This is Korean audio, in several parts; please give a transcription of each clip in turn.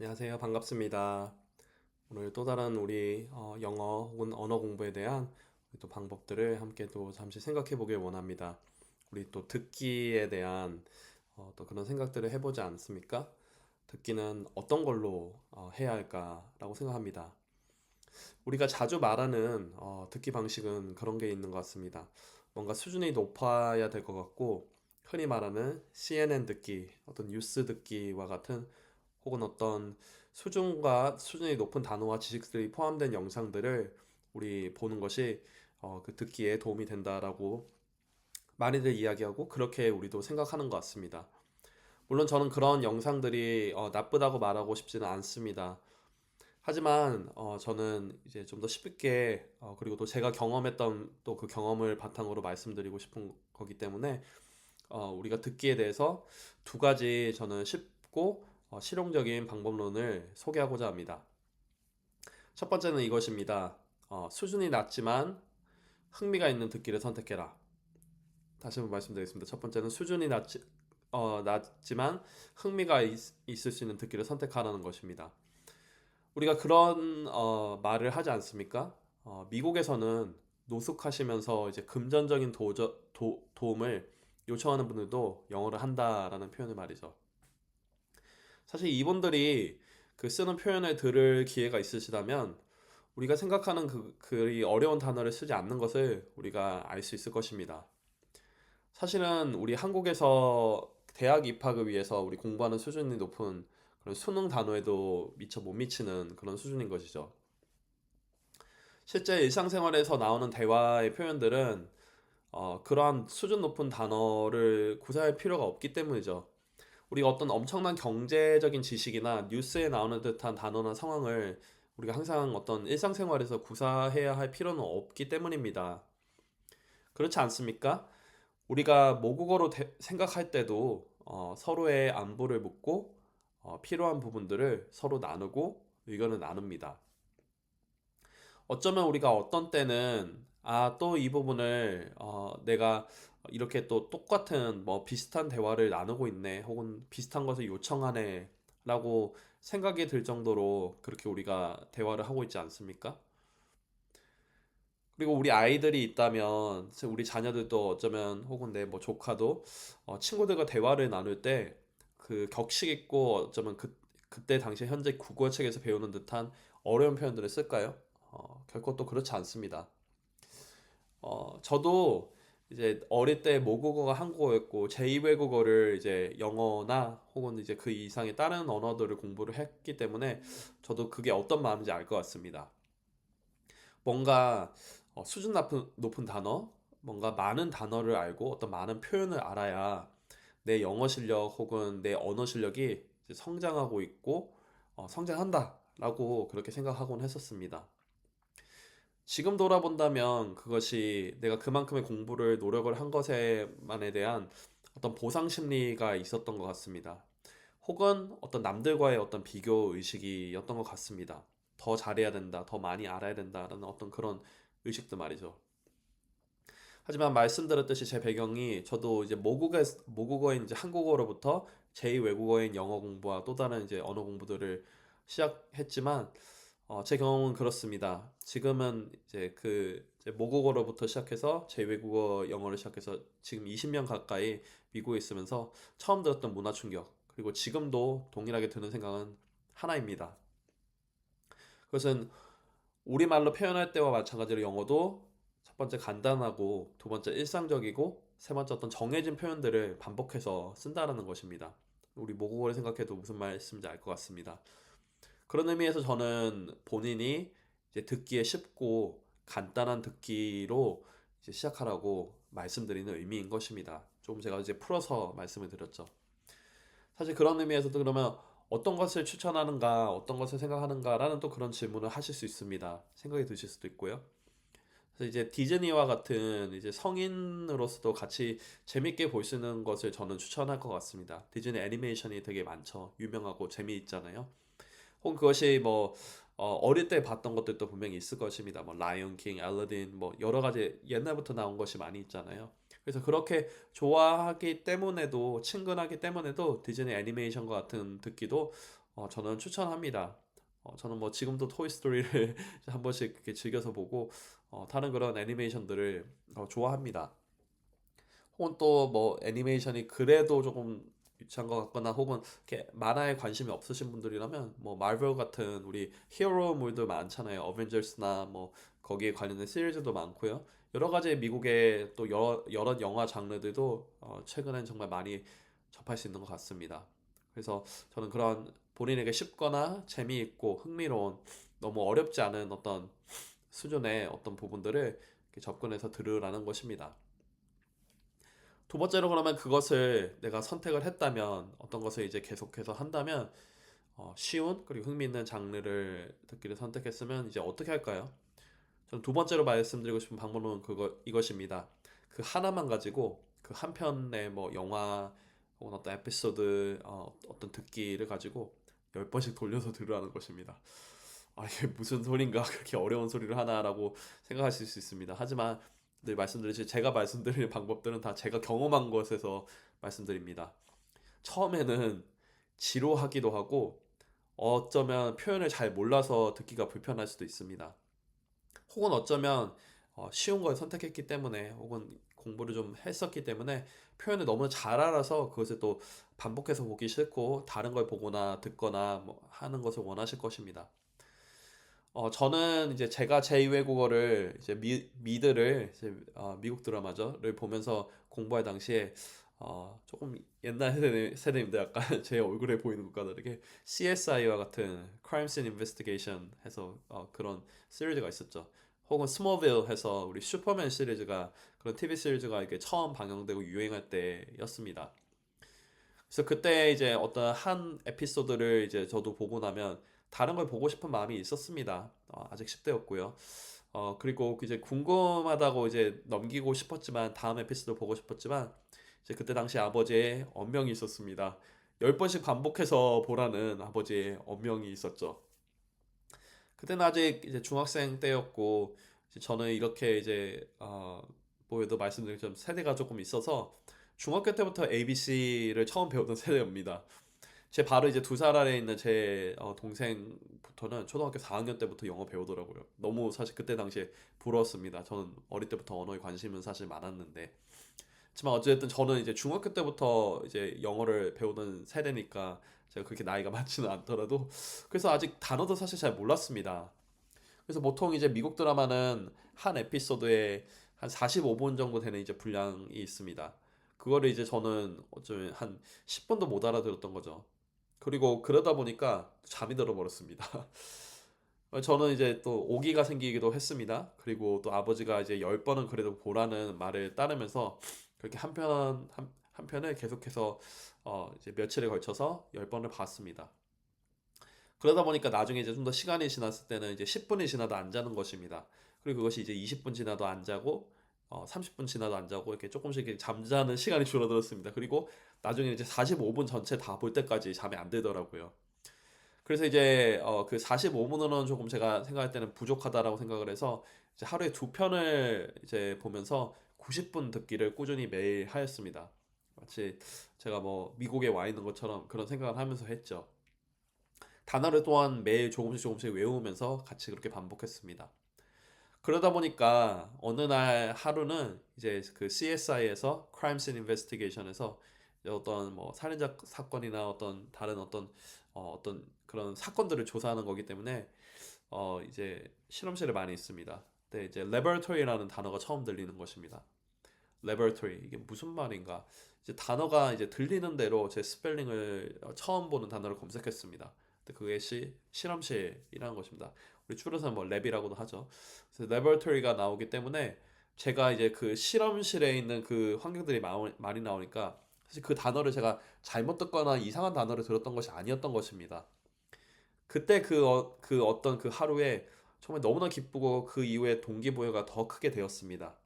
안녕하세요. 반갑습니다. 오늘 또 다른 우리 어, 영어 혹은 언어 공부에 대한 또 방법들을 함께 또 잠시 생각해 보길 원합니다. 우리 또 듣기에 대한 어, 또 그런 생각들을 해보지 않습니까? 듣기는 어떤 걸로 어, 해야 할까라고 생각합니다. 우리가 자주 말하는 어, 듣기 방식은 그런 게 있는 것 같습니다. 뭔가 수준이 높아야 될 것 같고, 흔히 말하는 CNN 듣기, 어떤 뉴스 듣기와 같은 혹은 어떤 수준과 수준이 높은 단어와 지식들이 포함된 영상들을 우리 보는 것이 어, 그 듣기에 도움이 된다라고 많이들 이야기하고 그렇게 우리도 생각하는 것 같습니다. 물론 저는 그런 영상들이 어, 나쁘다고 말하고 싶지는 않습니다. 하지만 어, 저는 이제 좀 더 쉽게 어, 그리고 또 제가 경험했던 또 그 경험을 바탕으로 말씀드리고 싶은 거기 때문에 어, 우리가 듣기에 대해서 두 가지 저는 쉽고 어, 실용적인 방법론을 소개하고자 합니다. 첫 번째는 이것입니다. 어, 수준이 낮지만 흥미가 있는 듣기를 선택해라. 다시 한번 말씀드리겠습니다. 첫 번째는 수준이 낮지, 어, 낮지만 흥미가 있, 있을 수 있는 듣기를 선택하라는 것입니다. 우리가 그런 어, 말을 하지 않습니까? 어, 미국에서는 노숙하시면서 이제 금전적인 도저, 도, 도움을 요청하는 분들도 영어를 한다라는 표현을 말이죠. 사실 이분들이 그 쓰는 표현을 들을 기회가 있으시다면 우리가 생각하는 그, 그 어려운 단어를 쓰지 않는 것을 우리가 알 수 있을 것입니다. 사실은 우리 한국에서 대학 입학을 위해서 우리 공부하는 수준이 높은 그런 수능 단어에도 미처 못 미치는 그런 수준인 것이죠. 실제 일상생활에서 나오는 대화의 표현들은 어, 그러한 수준 높은 단어를 구사할 필요가 없기 때문이죠. 우리가 어떤 엄청난 경제적인 지식이나 뉴스에 나오는 듯한 단어나 상황을 우리가 항상 어떤 일상생활에서 구사해야 할 필요는 없기 때문입니다. 그렇지 않습니까? 우리가 모국어로 대- 생각할 때도 어, 서로의 안부를 묻고 어, 필요한 부분들을 서로 나누고 의견을 나눕니다. 어쩌면 우리가 어떤 때는 아, 또 이 부분을 어, 내가 이렇게 또 똑같은 뭐 비슷한 대화를 나누고 있네 혹은 비슷한 것을 요청하네 라고 생각이 들 정도로 그렇게 우리가 대화를 하고 있지 않습니까? 그리고 우리 아이들이 있다면 우리 자녀들도 어쩌면 혹은 내 뭐 조카도 어, 친구들과 대화를 나눌 때 그 격식 있고 어쩌면 그 그때 당시 현재 국어 책에서 배우는 듯한 어려운 표현들을 쓸까요? 어, 결코 또 그렇지 않습니다. 어, 저도 이제 어릴 때 모국어가 한국어였고 제2 외국어를 이제 영어나 혹은 이제 그 이상의 다른 언어들을 공부를 했기 때문에 저도 그게 어떤 마음인지 알 것 같습니다. 뭔가 어, 수준 높은, 높은 단어, 뭔가 많은 단어를 알고 어떤 많은 표현을 알아야 내 영어 실력 혹은 내 언어 실력이 성장하고 있고 어, 성장한다라고 그렇게 생각하곤 했었습니다. 지금 돌아본다면 그것이 내가 그만큼의 공부를 노력을 한 것에만에 대한 어떤 보상 심리가 있었던 것 같습니다. 혹은 어떤 남들과의 어떤 비교 의식이었던 것 같습니다. 더 잘해야 된다, 더 많이 알아야 된다라는 어떤 그런 의식도 말이죠. 하지만 말씀드렸듯이 제 배경이 저도 이제 모국에 모국어인 이제 한국어로부터 제2 외국어인 영어 공부와 또 다른 이제 언어 공부들을 시작했지만 어, 제 경험은 그렇습니다. 지금은 이제 그 이제 모국어로부터 시작해서 제 외국어 영어를 시작해서 지금 20년 가까이 미국에 있으면서 처음 들었던 문화 충격 그리고 지금도 동일하게 드는 생각은 하나입니다. 그것은 우리말로 표현할 때와 마찬가지로 영어도 첫 번째 간단하고 두 번째 일상적이고 세 번째 어떤 정해진 표현들을 반복해서 쓴다라는 것입니다. 우리 모국어를 생각해도 무슨 말씀인지 알 것 같습니다. 그런 의미에서 저는 본인이 이제 듣기에 쉽고 간단한 듣기로 이제 시작하라고 말씀드리는 의미인 것입니다. 조금 제가 이제 풀어서 말씀을 드렸죠. 사실 그런 의미에서도 그러면 어떤 것을 추천하는가, 어떤 것을 생각하는가라는 또 그런 질문을 하실 수 있습니다. 생각이 드실 수도 있고요. 그래서 이제 디즈니와 같은 이제 성인으로서도 같이 재밌게 볼 수 있는 것을 저는 추천할 것 같습니다. 디즈니 애니메이션이 되게 많죠. 유명하고 재미있잖아요. 혹은 그것이 뭐 어, 어릴 때 봤던 것들도 분명히 있을 것입니다. 뭐 라이온 킹, 알라딘 뭐 여러 가지 옛날부터 나온 것이 많이 있잖아요. 그래서 그렇게 좋아하기 때문에도 친근하기 때문에도 디즈니 애니메이션과 같은 듣기도 어, 저는 추천합니다. 어, 저는 뭐 지금도 토이 스토리를 한 번씩 이렇게 즐겨서 보고 어, 다른 그런 애니메이션들을 어, 좋아합니다. 혹은 또 뭐 애니메이션이 그래도 조금 유치한 것 같거나 혹은 이렇게 만화에 관심이 없으신 분들이라면 뭐 마블 같은 우리 히어로물도 많잖아요. 어벤져스나 뭐 거기에 관련된 시리즈도 많고요. 여러 가지 미국의 또 여러, 여러 영화 장르들도 어, 최근엔 정말 많이 접할 수 있는 것 같습니다. 그래서 저는 그런 본인에게 쉽거나 재미있고 흥미로운 너무 어렵지 않은 어떤 수준의 어떤 부분들을 접근해서 들으라는 것입니다. 두 번째로 그러면 그것을 내가 선택을 했다면 어떤 것을 이제 계속해서 한다면 어, 쉬운 그리고 흥미있는 장르를 듣기를 선택했으면 이제 어떻게 할까요? 저는 두 번째로 말씀드리고 싶은 방법은 그거 이것입니다. 그 하나만 가지고 그 한 편의 뭐 영화 혹은 어떤 에피소드 어, 어떤 듣기를 가지고 열 번씩 돌려서 들으라는 것입니다. 아 이게 무슨 소린가 그렇게 어려운 소리를 하나라고 생각하실 수 있습니다. 하지만 늘 말씀드리듯이 제가 말씀드리는 방법들은 다 제가 경험한 것에서 말씀드립니다. 처음에는 지루하기도 하고 어쩌면 표현을 잘 몰라서 듣기가 불편할 수도 있습니다. 혹은 어쩌면 어, 쉬운 걸 선택했기 때문에 혹은 공부를 좀 했었기 때문에 표현을 너무 잘 알아서 그것을 또 반복해서 보기 싫고 다른 걸 보거나 듣거나 뭐 하는 것을 원하실 것입니다. 어, 저는 이제 제가 제2외국어를 이제 미, 미드를 이제 어, 미국 드라마죠를 보면서 공부할 당시에 어, 조금 옛날 세대, 세대인데 약간 제 얼굴에 보이는 것과 다르게 CSI와 같은 Crime Scene Investigation 해서 어, 그런 시리즈가 있었죠. 혹은 스모빌 해서 우리 슈퍼맨 시리즈가 그런 TV 시리즈가 이게 처음 방영되고 유행할 때였습니다. 그래서 그때 이제 어떤 한 에피소드를 이제 저도 보고 나면 다른 걸 보고 싶은 마음이 있었습니다. 어, 아직 10대였고요. 어, 그리고 이제 궁금하다고 이제 넘기고 싶었지만 다음 에피소드 보고 싶었지만 이제 그때 당시 아버지의 언명이 있었습니다. 열 번씩 반복해서 보라는 아버지의 언명이 있었죠. 그때는 아직 이제 중학생 때였고 이제 저는 이렇게 이제 어, 뭐에도 말씀드린 좀 세대가 조금 있어서 중학교 때부터 ABC를 처음 배우던 세대입니다. 제 바로 이제 두 살 아래에 있는 제 어, 동생부터는 초등학교 4학년 때부터 영어 배우더라고요. 너무 사실 그때 당시에 부러웠습니다. 저는 어릴 때부터 언어에 관심은 사실 많았는데. 하지만 어쨌든 저는 이제 중학교 때부터 이제 영어를 배우던 세대니까 제가 그렇게 나이가 많지는 않더라도 그래서 아직 단어도 사실 잘 몰랐습니다. 그래서 보통 이제 미국 드라마는 한 에피소드에 한 45분 정도 되는 이제 분량이 있습니다. 그거를 이제 저는 어쩌면 한 10분도 못 알아들었던 거죠. 그리고 그러다 보니까 잠이 들어 버렸습니다. 저는 이제 또 오기가 생기기도 했습니다. 그리고 또 아버지가 이제 열 번은 그래도 보라는 말을 따르면서 그렇게 한 편, 한, 한 편을 계속해서 어 이제 며칠에 걸쳐서 열 번을 봤습니다. 그러다 보니까 나중에 이제 좀 더 시간이 지났을 때는 이제 10분이 지나도 안 자는 것입니다. 그리고 그것이 이제 20분 지나도 안 자고 어 30분 지나도 안 자고 이렇게 조금씩 잠자는 시간이 줄어들었습니다. 그리고 나중에 이제 45분 전체 다 볼 때까지 잠이 안 들더라고요. 그래서 이제 어 그 45분으로는 조금 제가 생각할 때는 부족하다라고 생각을 해서 이제 하루에 두 편을 이제 보면서 90분 듣기를 꾸준히 매일 하였습니다. 마치 제가 뭐 미국에 와 있는 것처럼 그런 생각을 하면서 했죠. 단어를 또한 매일 조금씩 조금씩 외우면서 같이 그렇게 반복했습니다. 그러다 보니까 어느 날 하루는 이제 그 CSI에서 Crime Scene Investigation에서 어떤 뭐 살인자 사건이나 어떤 다른 어떤 어, 어떤 그런 사건들을 조사하는 거기 때문에 어 이제 실험실에 많이 있습니다. 네, 이제 laboratory라는 단어가 처음 들리는 것입니다. laboratory 이게 무슨 말인가? 이제 단어가 이제 들리는 대로 제 스펠링을 어, 처음 보는 단어를 검색했습니다. 근데 그것이 실험실이라는 것입니다. 우리 줄여서 뭐 랩이라고도 하죠. 그래서 laboratory가 나오기 때문에 제가 이제 그 실험실에 있는 그 환경들이 많이 나오니까 사실 그 단어를 제가 잘못 듣거나 이상한 단어를 들었던 것이 아니었던 것입니다. 그때 그, 어, 그 어떤 그 하루에 정말 너무나 기쁘고 그 이후에 동기부여가 더 크게 되었습니다.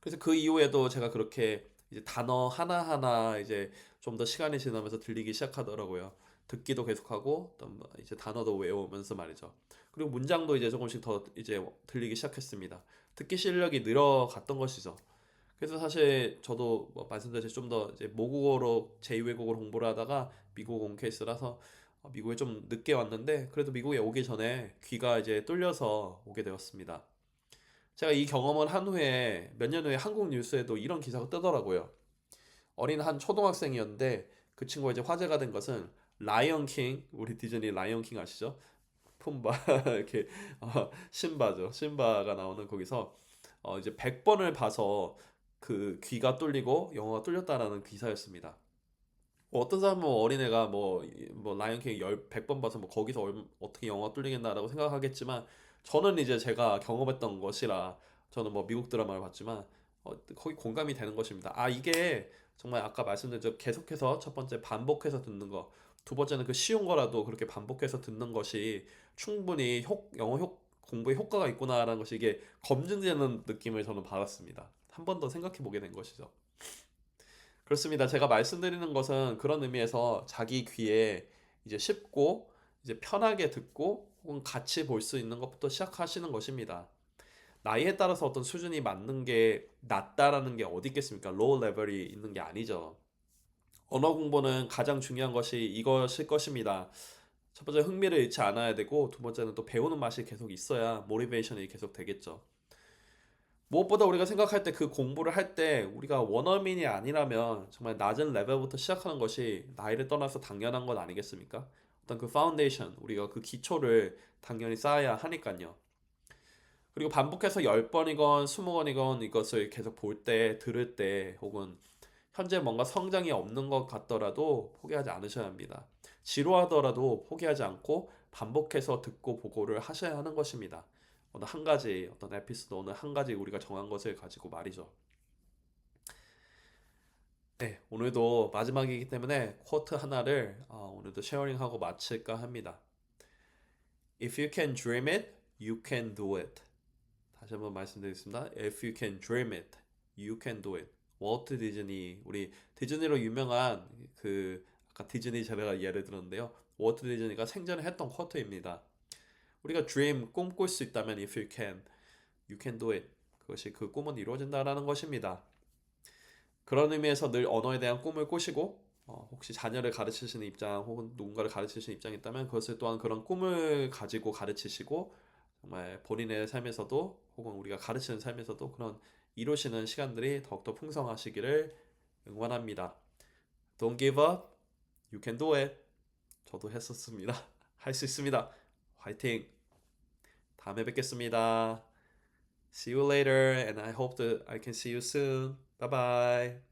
그래서 그 이후에도 제가 그렇게 이제 단어 하나하나 이제 좀 더 시간이 지나면서 들리기 시작하더라고요. 듣기도 계속하고 또뭐 이제 단어도 외우면서 말이죠. 그리고 문장도 이제 조금씩 더 이제 들리기 시작했습니다. 듣기 실력이 늘어갔던 것이죠. 그래서 사실 저도 뭐 말씀드렸듯이 좀 더 이제 모국어로 제2외국어를 공부를 하다가 미국 온 케이스라서 어, 미국에 좀 늦게 왔는데 그래도 미국에 오기 전에 귀가 이제 뚫려서 오게 되었습니다. 제가 이 경험을 한 후에 몇 년 후에 한국 뉴스에도 이런 기사가 뜨더라고요. 어린 한 초등학생이었는데 그 친구가 이제 화제가 된 것은 라이언 킹 우리 디즈니 라이언 킹 아시죠? 푼바 이렇게 어, 신바죠. 신바가 나오는 거기서 어, 이제 100번을 봐서 그 귀가 뚫리고 영어가 뚫렸다라는 기사였습니다. 뭐 어떤 사람은 뭐 어린애가 뭐, 뭐 라이언 킹 열, 100번 봐서 뭐 거기서 얼- 어떻게 영어가 뚫리겠나라고 생각하겠지만 저는 이제 제가 경험했던 것이라 저는 뭐 미국 드라마를 봤지만 어, 거의 공감이 되는 것입니다. 아, 이게 정말 아까 말씀드린 계속해서 첫 번째 반복해서 듣는 거, 두 번째는 그 쉬운 거라도 그렇게 반복해서 듣는 것이 충분히 효, 영어 효, 공부에 효과가 있구나라는 것이 이게 검증되는 느낌을 저는 받았습니다. 한 번 더 생각해 보게 된 것이죠. 그렇습니다. 제가 말씀드리는 것은 그런 의미에서 자기 귀에 이제 쉽고 이제 편하게 듣고 혹은 같이 볼 수 있는 것부터 시작하시는 것입니다. 나이에 따라서 어떤 수준이 맞는 게 낫다라는 게 어디 있겠습니까? 로우 레벨이 있는 게 아니죠. 언어 공부는 가장 중요한 것이 이것일 것입니다. 첫 번째 흥미를 잃지 않아야 되고 두 번째는 또 배우는 맛이 계속 있어야 모티베이션이 계속 되겠죠. 무엇보다 우리가 생각할 때 그 공부를 할 때 우리가 원어민이 아니라면 정말 낮은 레벨부터 시작하는 것이 나이를 떠나서 당연한 건 아니겠습니까? 어떤 그 파운데이션, 우리가 그 기초를 당연히 쌓아야 하니까요. 그리고 반복해서 10번이건 20번이건 이것을 계속 볼 때, 들을 때, 혹은 현재 뭔가 성장이 없는 것 같더라도 포기하지 않으셔야 합니다. 지루하더라도 포기하지 않고 반복해서 듣고 보고를 하셔야 하는 것입니다. 어느 한 가지, 어떤 에피소드, 어느 한 가지 우리가 정한 것을 가지고 말이죠. 네, 오늘도 마지막이기 때문에 쿼트 하나를 어, 오늘도 쉐어링하고 마칠까 합니다. If you can dream it, you can do it. 다시 한번 말씀드리겠습니다. If you can dream it, you can do it. 월트 디즈니, 우리 디즈니로 유명한 그 아까 디즈니 제가 예를 들었는데요. 월트 디즈니가 생전에 했던 쿼트입니다. 우리가 dream 꿈꿀 수 있다면 if you can, you can do it. 그것이 그 꿈은 이루어진다라는 것입니다. 그런 의미에서 늘 언어에 대한 꿈을 꾸시고 어, 혹시 자녀를 가르치시는 입장 혹은 누군가를 가르치시는 입장이 있다면 그것을 또한 그런 꿈을 가지고 가르치시고 정말 본인의 삶에서도 혹은 우리가 가르치는 삶에서도 그런 이루시는 시간들이 더욱더 풍성하시기를 응원합니다. Don't give up. You can do it. 저도 했었습니다. 할 수 있습니다. 화이팅! 다음에 뵙겠습니다. See you later and I hope that I can see you soon. Bye bye.